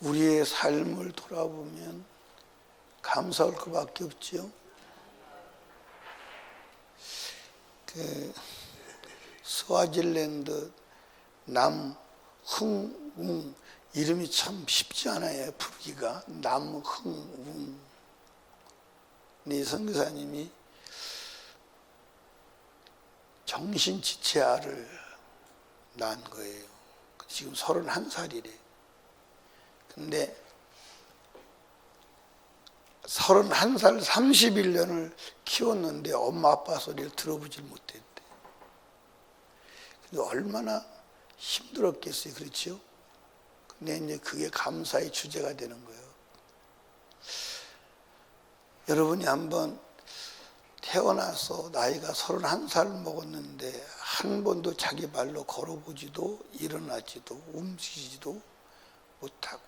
우리의 삶을 돌아보면 감사할 것밖에 없지요. 그 스와질랜드 남흥웅 이름이 참 쉽지 않아요. 부르기가 남흥웅. 네 선교사님이 정신지체아를 낳은 거예요. 지금 31살이래. 근데 31살 31년을 키웠는데 엄마 아빠 소리를 들어보질 못했대. 근데 얼마나 힘들었겠어요. 그렇죠? 근데 이제 그게 감사의 주제가 되는 거예요. 여러분이 한번 태어나서 나이가 31살 먹었는데 한 번도 자기 발로 걸어보지도 일어나지도 움직이지도 못하고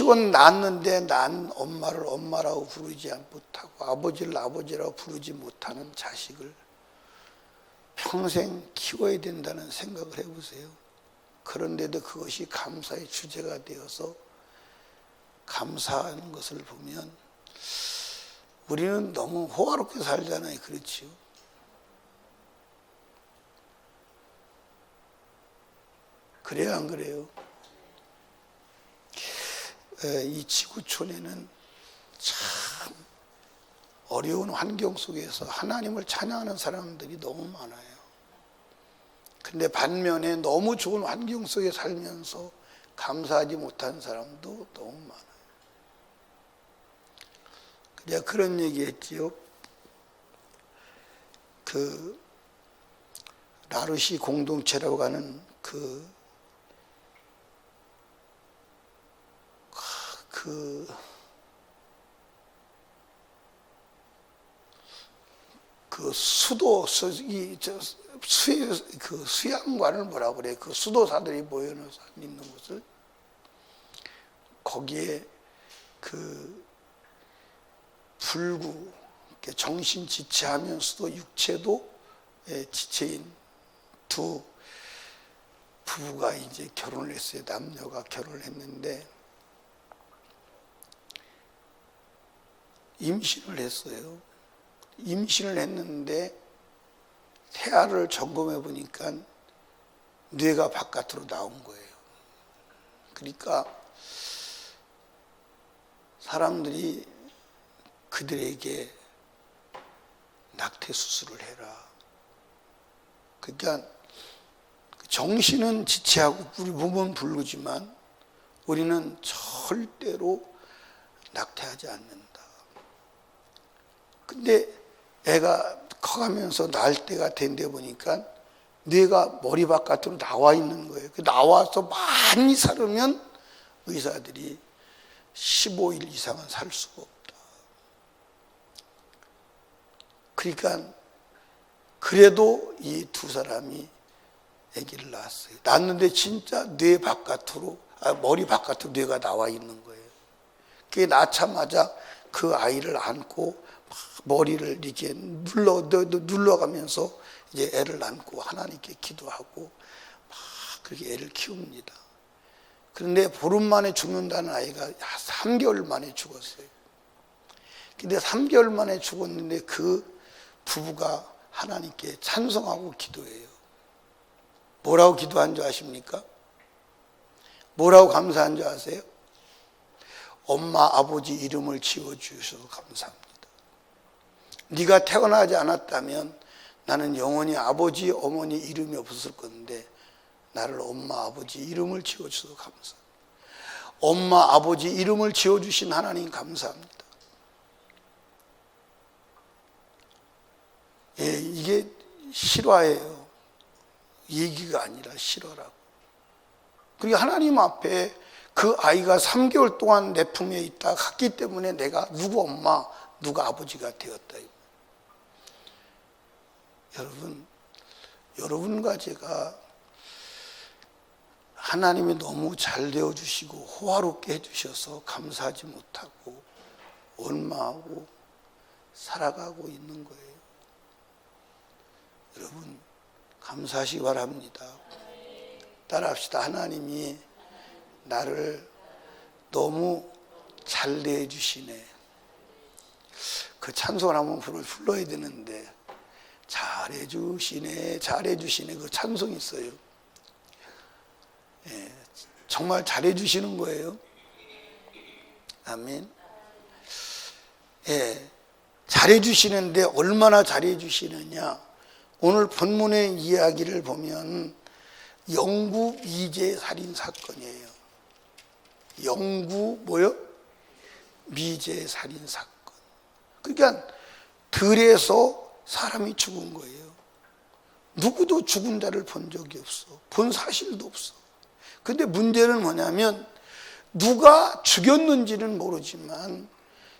키워 낳았는데 난 엄마를 엄마라고 부르지 못하고 아버지를 아버지라고 부르지 못하는 자식을 평생 키워야 된다는 생각을 해보세요. 그런데도 그것이 감사의 주제가 되어서 감사하는 것을 보면 우리는 너무 호화롭게 살잖아요. 그렇지요. 그래요, 안 그래요? 에, 이 지구촌에는 참 어려운 환경 속에서 하나님을 찬양하는 사람들이 너무 많아요. 근데 반면에 너무 좋은 환경 속에 살면서 감사하지 못한 사람도 너무 많아요. 내가 그런 얘기 했지요. 그, 라르시 공동체라고 하는 그, 그, 그 수도, 수, 이, 저, 수, 그 수양관을 뭐라고 그래. 그 수도사들이 모여서 있는 곳을 거기에 그 불구, 정신 지체하면서도 육체도 예, 지체인 두 부부가 이제 결혼을 했어요. 남녀가 결혼을 했는데 임신을 했어요. 임신을 했는데 태아를 점검해 보니까 뇌가 바깥으로 나온 거예요. 그러니까 사람들이 그들에게 낙태 수술을 해라. 그러니까 정신은 지체하고 우리 몸은 부르지만 우리는 절대로 낙태하지 않는다. 근데 애가 커가면서 날 때가 된데 보니까 뇌가 머리 바깥으로 나와 있는 거예요. 그 나와서 많이 살으면 의사들이 15일 이상은 살 수가 없다. 그러니까 그래도 이 두 사람이 아기를 낳았어요. 낳았는데 진짜 뇌 바깥으로 아, 머리 바깥으로 뇌가 나와 있는 거예요. 그게 낳자마자 그 아이를 안고 머리를 이렇게 눌러 눌러가면서 이제 애를 안고 하나님께 기도하고 막 그렇게 애를 키웁니다. 그런데 보름 만에 죽는다는 아이가 3개월 만에 죽었어요. 근데 3개월 만에 죽었는데 그 부부가 하나님께 찬송하고 기도해요. 뭐라고 기도한 줄 아십니까? 뭐라고 감사한 줄 아세요? 엄마 아버지 이름을 지어 주셔서 감사합니다. 네가 태어나지 않았다면 나는 영원히 아버지 어머니 이름이 없었을 건데 나를 엄마 아버지 이름을 지어 주셔서 감사합니다. 엄마 아버지 이름을 지어 주신 하나님 감사합니다. 예, 이게 실화예요. 얘기가 아니라 실화라고. 그리고 하나님 앞에 그 아이가 3개월 동안 내 품에 있다 갔기 때문에 내가 누구 엄마, 누가 아버지가 되었다. 여러분, 여러분과 제가 하나님이 너무 잘 되어주시고 호화롭게 해주셔서 감사하지 못하고 원망하고 살아가고 있는 거예요. 여러분, 감사하시기 바랍니다. 따라 합시다. 하나님이 나를 너무 잘 내주시네. 그 찬송을 한번 불러, 불러야 되는데 잘해주시네 잘해주시네 그 찬송이 있어요. 예, 정말 잘해주시는 거예요. 아멘. 예, 잘해주시는데 얼마나 잘해주시느냐. 오늘 본문의 이야기를 보면 영구 미제 살인 사건이에요. 영구 뭐요? 미제 살인 사건. 그러니까 들에서 사람이 죽은 거예요. 누구도 죽은 자를 본 적이 없어. 본 사실도 없어. 근데 문제는 뭐냐면 누가 죽였는지는 모르지만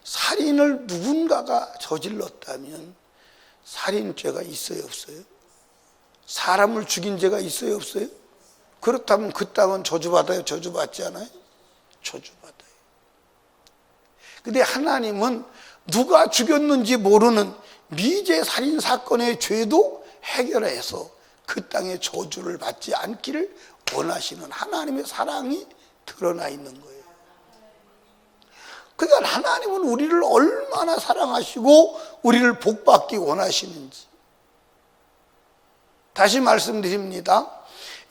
살인을 누군가가 저질렀다면 살인죄가 있어요, 없어요? 사람을 죽인 죄가 있어요, 없어요? 그렇다면 그 땅은 저주받아요, 저주받지 않아요? 저주받아요. 근데 하나님은 누가 죽였는지 모르는 미제 살인 사건의 죄도 해결해서 그 땅에 저주를 받지 않기를 원하시는 하나님의 사랑이 드러나 있는 거예요. 그러니까 하나님은 우리를 얼마나 사랑하시고 우리를 복받기 원하시는지. 다시 말씀드립니다.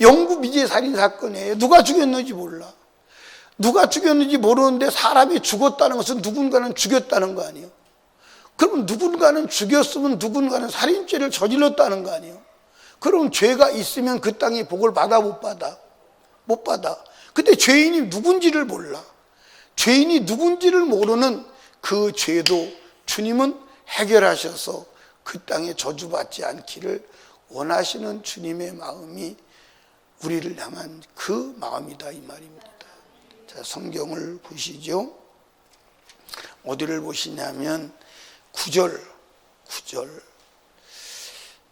영구 미제 살인 사건이에요. 누가 죽였는지 몰라. 누가 죽였는지 모르는데 사람이 죽었다는 것은 누군가는 죽였다는 거 아니에요. 그럼 누군가는 죽였으면 누군가는 살인죄를 저질렀다는 거 아니에요. 그럼 죄가 있으면 그 땅이 복을 받아 못 받아? 못 받아. 근데 죄인이 누군지를 몰라. 죄인이 누군지를 모르는 그 죄도 주님은 해결하셔서 그 땅에 저주받지 않기를 원하시는 주님의 마음이 우리를 향한 그 마음이다 이 말입니다. 자, 성경을 보시죠. 어디를 보시냐면 9절, 9절,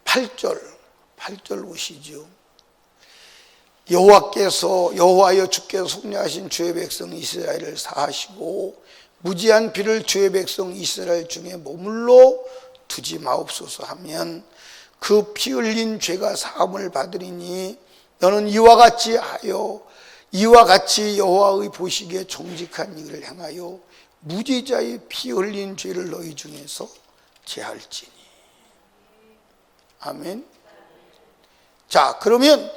8절, 8절 보시죠. 여호와께서 여호와여 주께서 속량하신 주의 백성 이스라엘을 사하시고 무지한 비를 주의 백성 이스라엘 중에 머물러 두지 마옵소서 하면 그 피 흘린 죄가 사함을 받으리니 너는 이와 같이 하여 이와 같이 여호와의 보시기에 정직한 일을 행하여 무지자의 피 흘린 죄를 너희 중에서 제할지니 아멘. 자, 그러면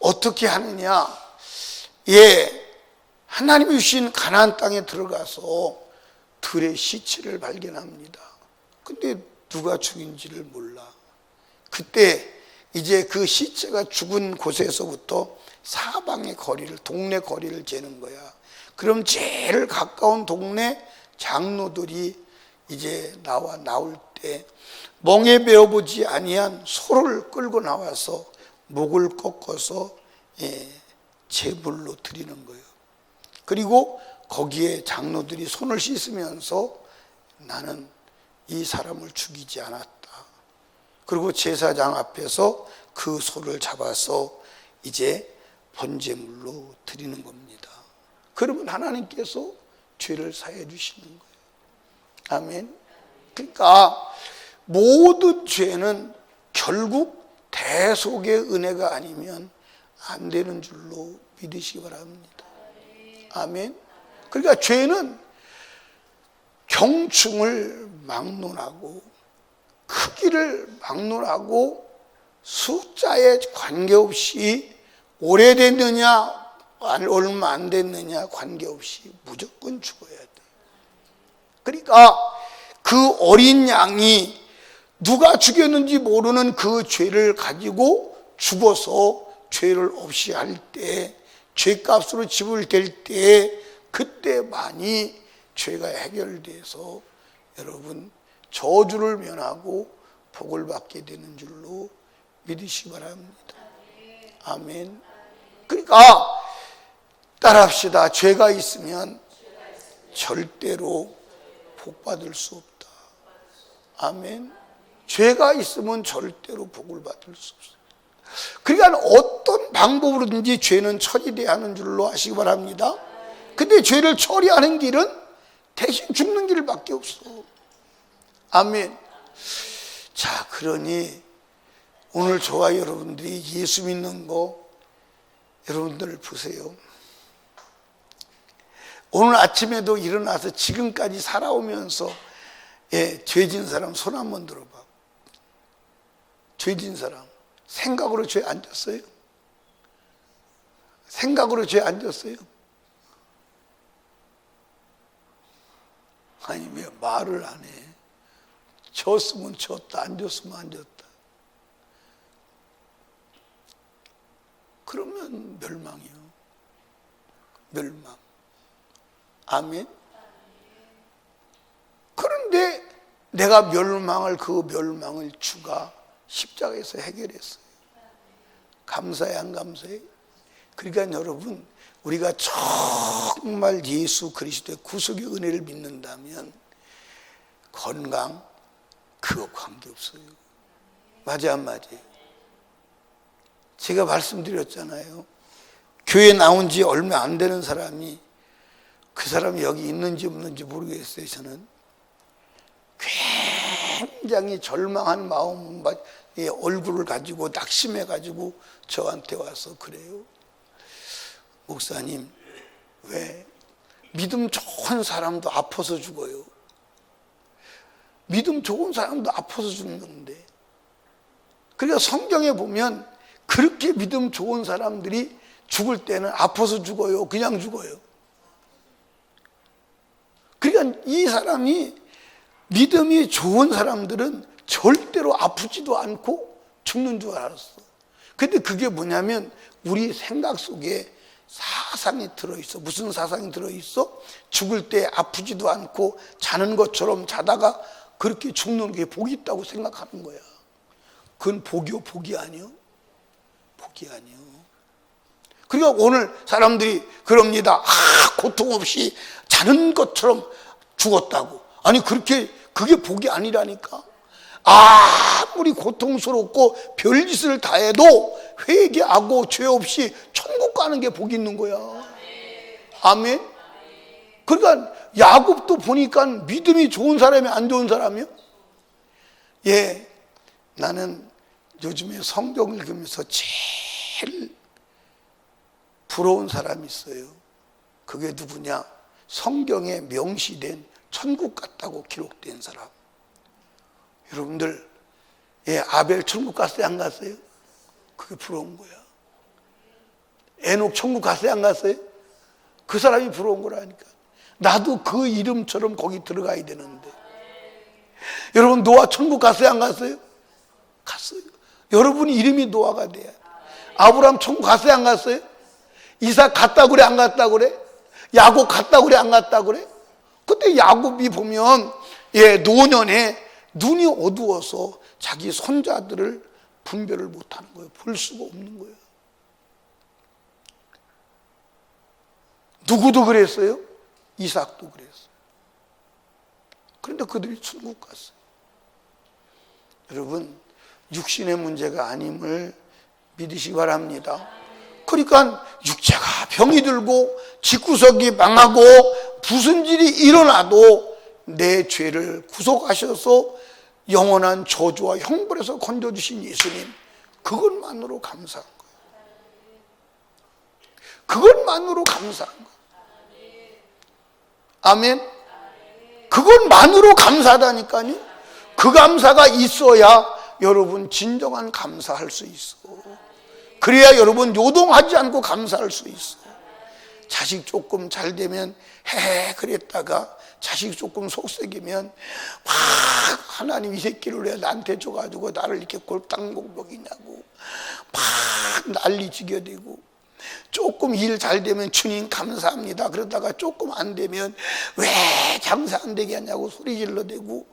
어떻게 하느냐? 예, 하나님이 주신 가나안 땅에 들어가서 들의 시체를 발견합니다. 근데 누가 죽인지를 몰라. 그때 이제 그 시체가 죽은 곳에서부터 사방의 거리를 동네 거리를 재는 거야. 그럼 제일 가까운 동네 장로들이 이제 나와 나올 때 멍에 베어보지 아니한 소를 끌고 나와서 목을 꺾어서 예, 제물로 드리는 거예요. 그리고 거기에 장로들이 손을 씻으면서 나는 이 사람을 죽이지 않았다. 그리고 제사장 앞에서 그 소를 잡아서 이제 번제물로 드리는 겁니다. 그러면 하나님께서 죄를 사해 주시는 거예요. 아멘. 그러니까 모든 죄는 결국 대속의 은혜가 아니면 안 되는 줄로 믿으시기 바랍니다. 아멘. 그러니까 죄는 경충을 막론하고 크기를 막론하고 숫자에 관계없이 오래됐느냐 얼마 안 됐느냐 관계없이 무조건 죽어야 돼. 그러니까 그 어린 양이 누가 죽였는지 모르는 그 죄를 가지고 죽어서 죄를 없이 할 때, 죄값으로 지불될 때, 그때만이 죄가 해결돼서 여러분 저주를 면하고 복을 받게 되는 줄로 믿으시기 바랍니다. 아멘. 그러니까 따라합시다. 죄가 있으면 절대로 복 받을 수 없다. 아멘. 죄가 있으면 절대로 복을 받을 수 없어요. 그러니까 어떤 방법으로든지 죄는 처리돼야 하는 줄로 아시기 바랍니다. 근데 죄를 처리하는 길은 대신 죽는 길밖에 없어. 아멘. 자, 그러니 오늘 저와 여러분들이 예수 믿는 거 여러분들 보세요. 오늘 아침에도 일어나서 지금까지 살아오면서 예, 죄진 사람 손 한 번 들어봐. 죄진 사람 생각으로 죄 안 졌어요? 생각으로 죄 안 졌어요? 아니 왜 말을 안 해? 졌으면 졌다, 안 졌으면 안 졌다. 그러면 멸망이요. 멸망. 아멘. 그런데 내가 멸망을 그 멸망을 주가 십자가에서 해결했어요. 감사해 안 감사해? 그러니까 여러분 우리가 정말 예수 그리스도의 구속의 은혜를 믿는다면 건강 그거 관계없어요. 맞아 안 맞아요? 제가 말씀드렸잖아요. 교회 나온 지 얼마 안 되는 사람이 그 사람이 여기 있는지 없는지 모르겠어요. 저는 굉장히 절망한 마음, 얼굴을 가지고 낙심해 가지고 저한테 와서 그래요. 목사님, 왜 믿음 좋은 사람도 아파서 죽어요? 믿음 좋은 사람도 아파서 죽는데. 그러니까 성경에 보면 그렇게 믿음 좋은 사람들이 죽을 때는 아파서 죽어요. 그냥 죽어요. 그러니까 이 사람이 믿음이 좋은 사람들은 절대로 아프지도 않고 죽는 줄 알았어. 근데 그게 뭐냐면 우리 생각 속에 사상이 들어있어. 무슨 사상이 들어있어? 죽을 때 아프지도 않고 자는 것처럼 자다가 그렇게 죽는 게 복이 있다고 생각하는 거야. 그건 복이요, 복이 아니요. 복이 아니요. 그러니까 오늘 사람들이 그럽니다. 아, 고통 없이 자는 것처럼 죽었다고. 아니, 그렇게, 그게 복이 아니라니까. 아무리 고통스럽고 별짓을 다 해도 회개하고 죄 없이 천국 가는 게 복이 있는 거야. 아멘. 그러니까 야곱도 보니까 믿음이 좋은 사람이 안 좋은 사람이요? 예. 나는 요즘에 성경 읽으면서 제일 부러운 사람이 있어요. 그게 누구냐? 성경에 명시된 천국 같다고 기록된 사람. 여러분들, 예, 아벨 천국 갔어요? 안 갔어요? 그게 부러운 거야. 에녹 천국 갔어요? 안 갔어요? 그 사람이 부러운 거라니까. 나도 그 이름처럼 거기 들어가야 되는데. 여러분, 노아 천국 갔어요? 안 갔어요? 갔어요. 여러분 이름이 노아가 돼야. 아브라함 천국 갔어요? 안 갔어요? 이삭 갔다 그래? 안 갔다 그래? 야곱 갔다 그래? 안 갔다 그래? 그때 야곱이 보면, 예, 노년에 눈이 어두워서 자기 손자들을 분별을 못 하는 거예요. 볼 수가 없는 거예요. 누구도 그랬어요? 이삭도 그랬어요. 그런데 그들이 천국 갔어요. 여러분, 육신의 문제가 아님을 믿으시기 바랍니다. 그러니까 육체가 병이 들고 집구석이 망하고 일이 일어나도 내 죄를 구속하셔서 영원한 저주와 형벌에서 건져주신 예수님 그것만으로 감사한 거예요. 그것만으로 감사한 거예요. 아멘. 그것만으로 감사하다니까요. 그 감사가 있어야 여러분 진정한 감사할 수 있어. 그래야 여러분 요동하지 않고 감사할 수 있어. 자식 조금 잘 되면 해 그랬다가 자식 조금 속썩이면 막 하나님 이 새끼를 왜 나한테 줘가지고 나를 이렇게 골탕목 먹이냐고 막 난리 지게 되고 조금 일 잘 되면 주님 감사합니다 그러다가 조금 안 되면 왜 장사 안 되게 하냐고 소리 질러대고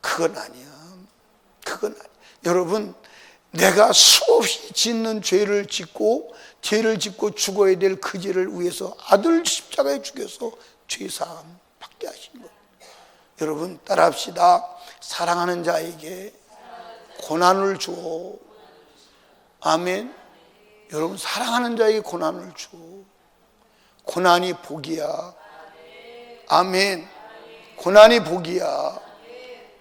그건 아니야 그건 아니야 여러분 내가 수없이 짓는 죄를 짓고 죄를 짓고 죽어야 될 그 죄를 위해서 아들 십자가에 죽여서 죄사함 받게 하신 것. 여러분 따라합시다. 사랑하는 자에게 고난을 줘. 아멘. 여러분 사랑하는 자에게 고난을 줘. 고난이 복이야. 아멘. 고난이 복이야.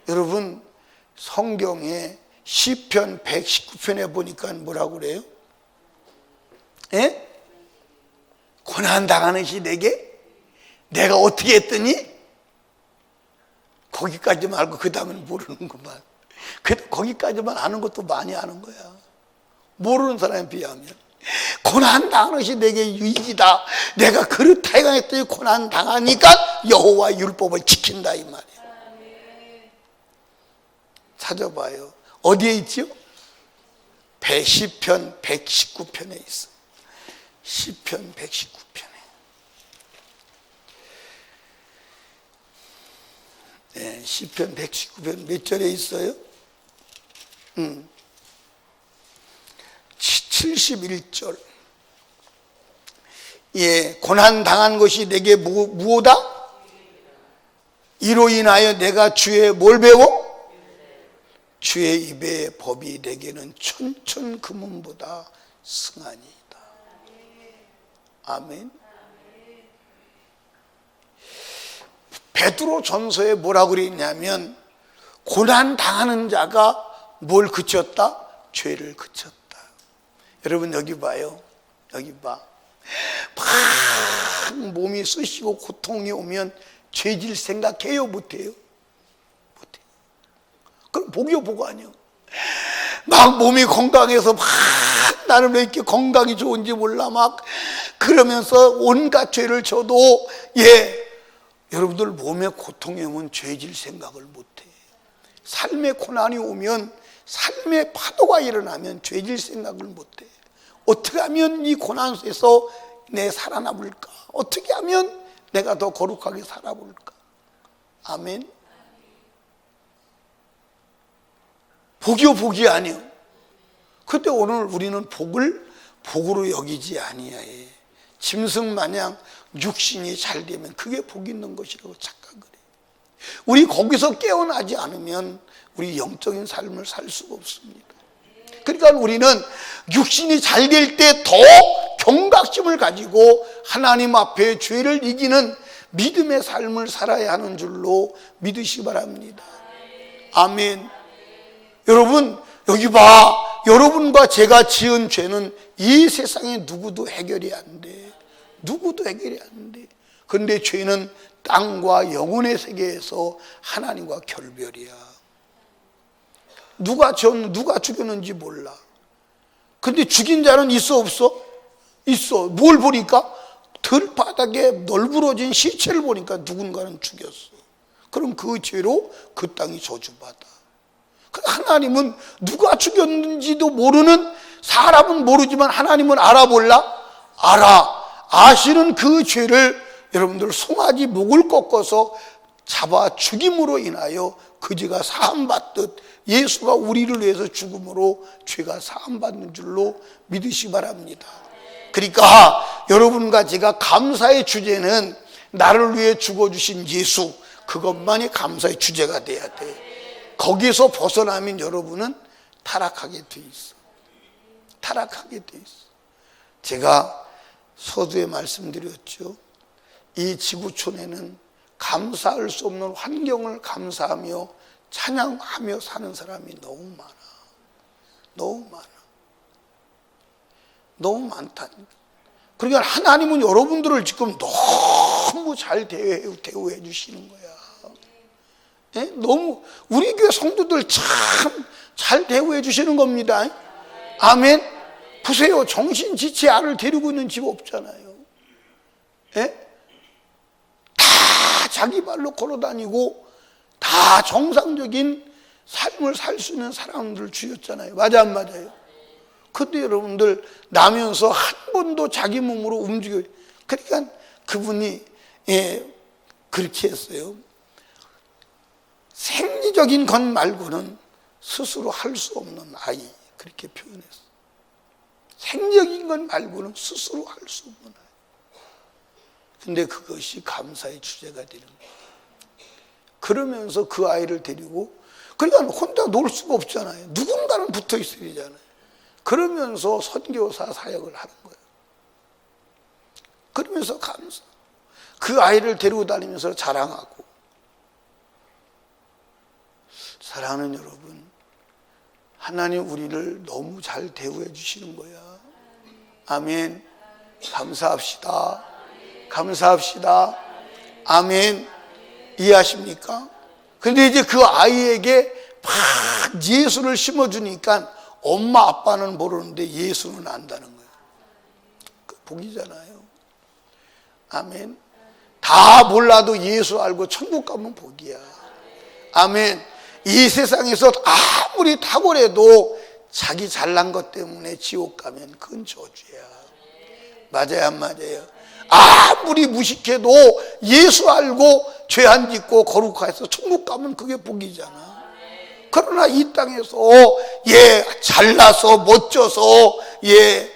여러분 성경에 시편 119편에 보니까 뭐라고 그래요? 예? 고난 당하는 시 내게 내가 어떻게 했더니 거기까지 말고 그 다음에는 모르는구만. 그 거기까지만 아는 것도 많이 아는 거야. 모르는 사람에 비하면 고난 당하는 것이 내게 유익이다. 내가 그릇 타이강했더니 고난 당하니까 여호와 율법을 지킨다 이 말이야. 찾아봐요. 어디에 있지요? 배시편 119편에 있어. 시편 119편에. 네, 시편 119편 몇 절에 있어요? 음. 71절. 예, 고난 당한 것이 내게 무, 무엇다? 이로 인하여 내가 주의 뭘 배워? 주의 입의 법이 내게는 천천 금은보다 승하니이다. 아멘. 베드로 전서에 뭐라고 그랬냐면 고난 당하는 자가 뭘 그쳤다? 죄를 그쳤다. 여러분 여기 봐요. 여기 봐. 막 몸이 쑤시고 고통이 오면 죄질 생각해요 못해요? 못해. 그럼 복이요 복 아니요. 막 몸이 건강해서 막 나는 왜 이렇게 건강이 좋은지 몰라 막 그러면서 온갖 죄를 져도 예 여러분들 몸에 고통이 오면 죄질 생각을 못해. 삶의 고난이 오면 삶의 파도가 일어나면 죄질 생각을 못해. 어떻게 하면 이 고난 속에서 내 살아남을까? 어떻게 하면 내가 더 거룩하게 살아볼까? 아멘. 복이요 복이 아니요. 그때 오늘 우리는 복을 복으로 여기지 아니하에 짐승 마냥 육신이 잘 되면 그게 복 있는 것이라고 착각을 해. 우리 거기서 깨어나지 않으면 우리 영적인 삶을 살 수가 없습니다. 그러니까 우리는 육신이 잘 될 때더 경각심을 가지고 하나님 앞에 죄를 이기는 믿음의 삶을 살아야 하는 줄로 믿으시기 바랍니다. 아멘. 여러분, 여기 봐. 여러분과 제가 지은 죄는 이 세상에 누구도 해결이 안 돼. 누구도 해결이 안 돼. 그런데 죄는 땅과 영혼의 세계에서 하나님과 결별이야. 누가 졌, 누가 죽였는지 몰라. 근데 죽인 자는 있어, 없어? 있어. 뭘 보니까? 들바닥에 널브러진 시체를 보니까 누군가는 죽였어. 그럼 그 죄로 그 땅이 저주받아. 그 하나님은 누가 죽였는지도 모르는 사람은 모르지만 하나님은 알아볼라? 알아. 아시는 그 죄를 여러분들 송아지 목을 꺾어서 잡아 죽임으로 인하여 그 죄가 사함받듯 예수가 우리를 위해서 죽음으로 죄가 사함받는 줄로 믿으시 기 바랍니다. 그러니까 여러분과 제가 감사의 주제는 나를 위해 죽어주신 예수 그것만이 감사의 주제가 돼야 돼. 거기서 벗어나면 여러분은 타락하게 돼 있어. 타락하게 돼 있어. 제가 서두에 말씀드렸죠. 이 지구촌에는 감사할 수 없는 환경을 감사하며 찬양하며 사는 사람이 너무 많아. 너무 많아. 너무 많다니까. 그러니까 하나님은 여러분들을 지금 너무 잘 대우해, 대우해 주시는 거야. 예? 너무, 우리 교회 성도들 참 잘 대우해 주시는 겁니다. 아멘. 보세요. 정신 지체 아를 데리고 있는 집 없잖아요. 예? 다 자기 발로 걸어 다니고 다 정상적인 삶을 살 수 있는 사람들 주였잖아요. 맞아, 안 맞아요? 근데 여러분들 나면서 한 번도 자기 몸으로 움직여. 그러니까 그분이, 예, 그렇게 했어요. 생리적인 것 말고는 스스로 할 수 없는 아이. 그렇게 표현했어. 생적인 것 말고는 스스로 할 수 없는 아이. 근데 그것이 감사의 주제가 되는 거예요. 그러면서 그 아이를 데리고 그러니까 혼자 놀 수가 없잖아요. 누군가는 붙어 있어야 되잖아요. 그러면서 선교사 사역을 하는 거예요. 그러면서 감사. 그 아이를 데리고 다니면서 자랑하고. 사랑하는 여러분, 하나님 우리를 너무 잘 대우해 주시는 거야. 아멘. 감사합시다. 감사합시다. 아멘. 이해하십니까? 근데 이제 그 아이에게 막 예수를 심어주니까 엄마 아빠는 모르는데 예수는 안다는 거예요. 그 복이잖아요. 아멘. 다 몰라도 예수 알고 천국 가면 복이야. 아멘. 이 세상에서 아무리 탁월해도 자기 잘난 것 때문에 지옥 가면 그건 저주야. 맞아요, 안 맞아요? 아무리 무식해도 예수 알고 죄 안 짓고 거룩해서 천국 가면 그게 복이잖아. 그러나 이 땅에서 예 잘나서 멋져서 예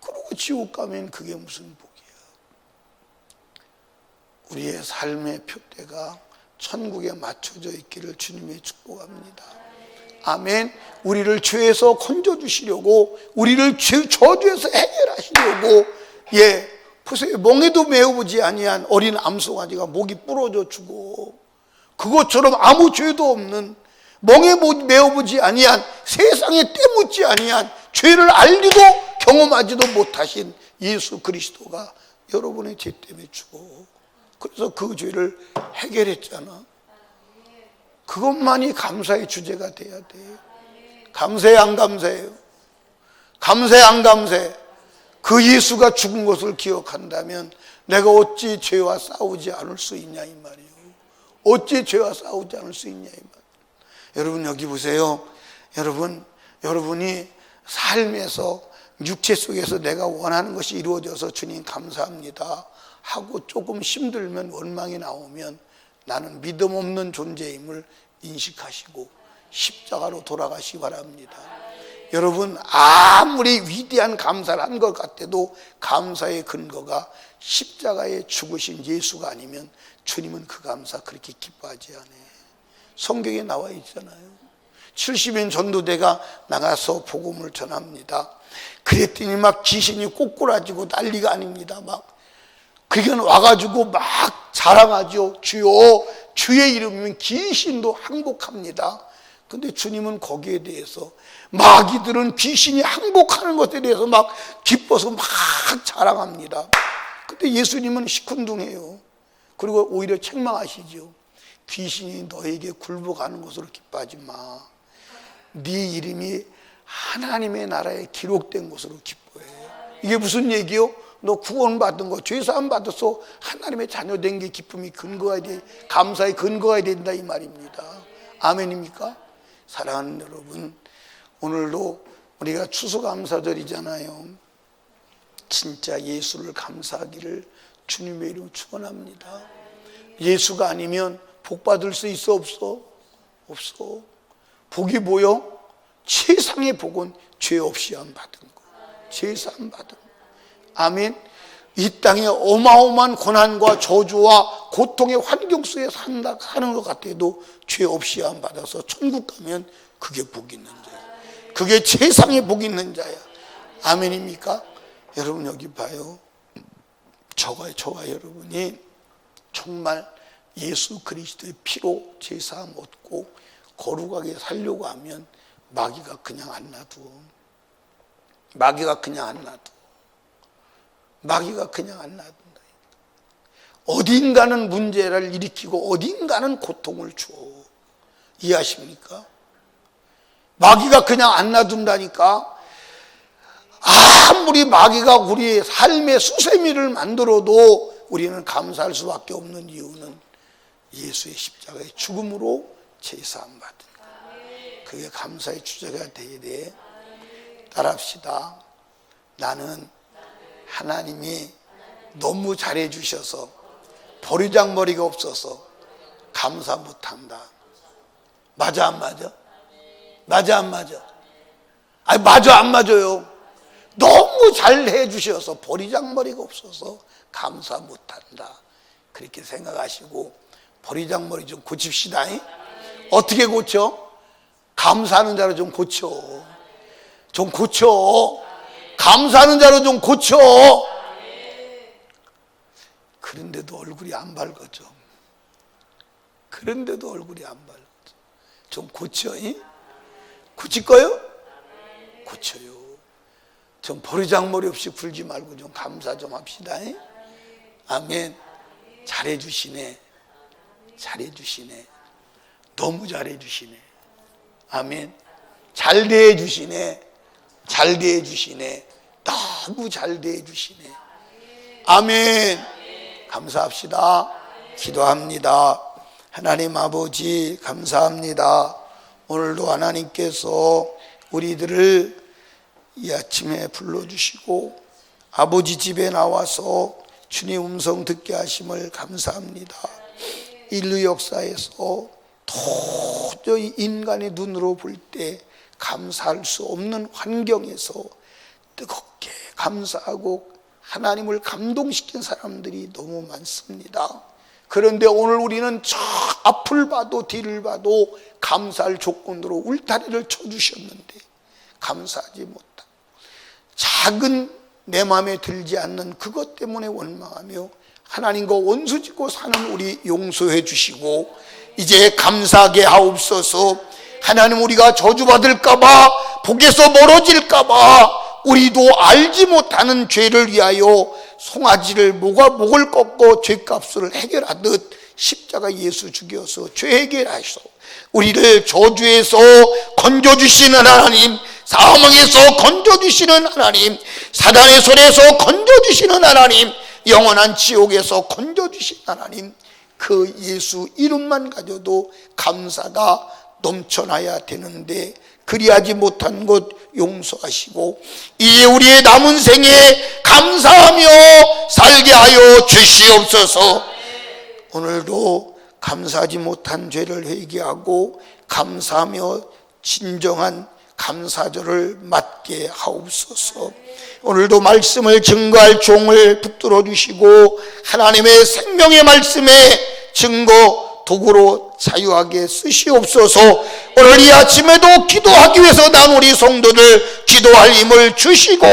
그러고 지옥 가면 그게 무슨 복이야. 우리의 삶의 표대가 천국에 맞춰져 있기를 주님의 축복합니다. 아멘. 우리를 죄에서 건져 주시려고 우리를 죄 저주에서 해결하시려고 예 보세요. 멍에도 메어보지 아니한 어린 암송아지가 목이 부러져 주고 그것처럼 아무 죄도 없는 멍에 메어보지 아니한 세상에 때묻지 아니한 죄를 알리도 경험하지도 못하신 예수 그리스도가 여러분의 죄 때문에 죽어. 그래서 그 죄를 해결했잖아. 그것만이 감사의 주제가 돼야 돼. 감사해 안 감사해요? 감사해 안 감사해? 그 예수가 죽은 것을 기억한다면 내가 어찌 죄와 싸우지 않을 수 있냐 이 말이에요. 어찌 죄와 싸우지 않을 수 있냐 이 말. 여러분 여기 보세요. 여러분 여러분이 삶에서 육체 속에서 내가 원하는 것이 이루어져서 주님 감사합니다 하고 조금 힘들면 원망이 나오면 나는 믿음 없는 존재임을 인식하시고 십자가로 돌아가시 바랍니다. 여러분 아무리 위대한 감사를 한 것 같아도 감사의 근거가 십자가에 죽으신 예수가 아니면 주님은 그 감사 그렇게 기뻐하지 않아요. 성경에 나와 있잖아요. 70인 전도대가 나가서 복음을 전합니다. 그랬더니 막 귀신이 꼬꾸라지고 난리가 아닙니다. 막 그게 와가지고 막 자랑하죠. 주여, 주의 이름이면 귀신도 항복합니다. 근데 주님은 거기에 대해서 마귀들은 귀신이 항복하는 것에 대해서 막 기뻐서 막 자랑합니다. 근데 예수님은 시큰둥해요. 그리고 오히려 책망하시죠. 귀신이 너에게 굴복하는 것으로 기뻐하지 마. 네 이름이 하나님의 나라에 기록된 것으로 기뻐해. 이게 무슨 얘기요? 너 구원받은 거, 죄사함 받아서 하나님의 자녀된 게 기쁨이 근거가 돼, 감사의 근거가 된다 이 말입니다. 아멘입니까? 사랑하는 여러분, 오늘도 우리가 추수감사절이잖아요. 진짜 예수를 감사하기를 주님의 이름 축원합니다. 예수가 아니면 복 받을 수 있어 없어? 없어. 복이 뭐요? 최상의 복은 죄 없이 안 받은 거. 죄사함 받은 거. 아멘. 이 땅에 어마어마한 고난과 저주와 고통의 환경 속에 산다 사는 것 같아도 죄 없이 안 받아서 천국 가면 그게 복 있는 자야. 그게 최상의 복 있는 자야. 아멘입니까? 여러분 여기 봐요. 저와 저와 여러분이 정말 예수 그리스도의 피로 제사함 얻고 거룩하게 살려고 하면 마귀가 그냥 안 놔둬. 마귀가 그냥 안 놔둬. 마귀가 그냥 안 놔둔다. 어딘가는 문제를 일으키고 어딘가는 고통을 줘. 이해하십니까? 마귀가 그냥 안 놔둔다니까. 아무리 마귀가 우리의 삶의 수세미를 만들어도 우리는 감사할 수밖에 없는 이유는 예수의 십자가의 죽음으로 제사함 받은 것. 그게 감사의 주제가 돼야 돼. 따라합시다. 나는 하나님이 너무 잘해 주셔서 버리장머리가 없어서 감사 못한다. 맞아 안 맞아? 맞아 안 맞아? 아니 맞아 안 맞아요. 너무 잘 해 주셔서 버리장머리가 없어서 감사 못한다. 그렇게 생각하시고 버리장머리 좀 고칩시다. 어떻게 고쳐? 감사하는 자로 좀 고쳐. 좀 고쳐. 감사하는 자로 좀 고쳐. 그런데도 얼굴이 안 밝아져. 그런데도 얼굴이 안 밝아져. 좀 고쳐. 이? 고칠 거요? 고쳐요. 좀 버리장머리 없이 굴지 말고 좀 감사 좀 합시다. 이? 아멘. 잘해주시네. 잘해주시네. 너무 잘해주시네. 아멘. 잘 대해주시네. 잘 대해주시네. 너무 잘 대해주시네. 아멘. 감사합시다. 기도합니다. 하나님 아버지, 감사합니다. 오늘도 하나님께서 우리들을 이 아침에 불러주시고 아버지 집에 나와서 주님 음성 듣게 하심을 감사합니다. 인류 역사에서 도저히 인간의 눈으로 볼 때 감사할 수 없는 환경에서 뜨겁게 감사하고 하나님을 감동시킨 사람들이 너무 많습니다. 그런데 오늘 우리는 저 앞을 봐도 뒤를 봐도 감사할 조건으로 울타리를 쳐주셨는데 감사하지 못한 작은 내 마음에 들지 않는 그것 때문에 원망하며 하나님과 원수 짓고 사는 우리 용서해 주시고 이제 감사하게 하옵소서 하나님 우리가 저주받을까봐 복에서 멀어질까봐 우리도 알지 못하는 죄를 위하여 송아지를 목과 목을 꺾고 죄값을 해결하듯 십자가 예수 죽여서 죄 해결하셔 우리를 저주에서 건져주시는 하나님 사망에서 건져주시는 하나님 사단의 손에서 건져주시는 하나님 영원한 지옥에서 건져주신 하나님 그 예수 이름만 가져도 감사가 넘쳐나야 되는데 그리하지 못한 것 용서하시고 이제 우리의 남은 생에 감사하며 살게 하여 주시옵소서 오늘도 감사하지 못한 죄를 회개하고 감사하며 진정한 감사절을 맞게 하옵소서. 오늘도 말씀을 증거할 종을 붙들어 주시고 하나님의 생명의 말씀에 증거 도구로 자유하게 쓰시옵소서. 오늘 이 아침에도 기도하기 위해서 난 우리 성도들 기도할 힘을 주시고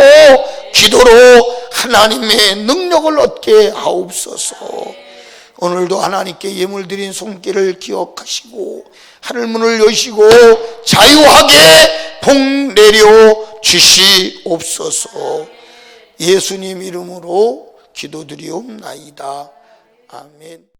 기도로 하나님의 능력을 얻게 하옵소서. 오늘도 하나님께 예물 드린 손길을 기억하시고 하늘문을 여시고 자유하게 복 내려 주시옵소서 예수님 이름으로 기도드리옵나이다. 아멘.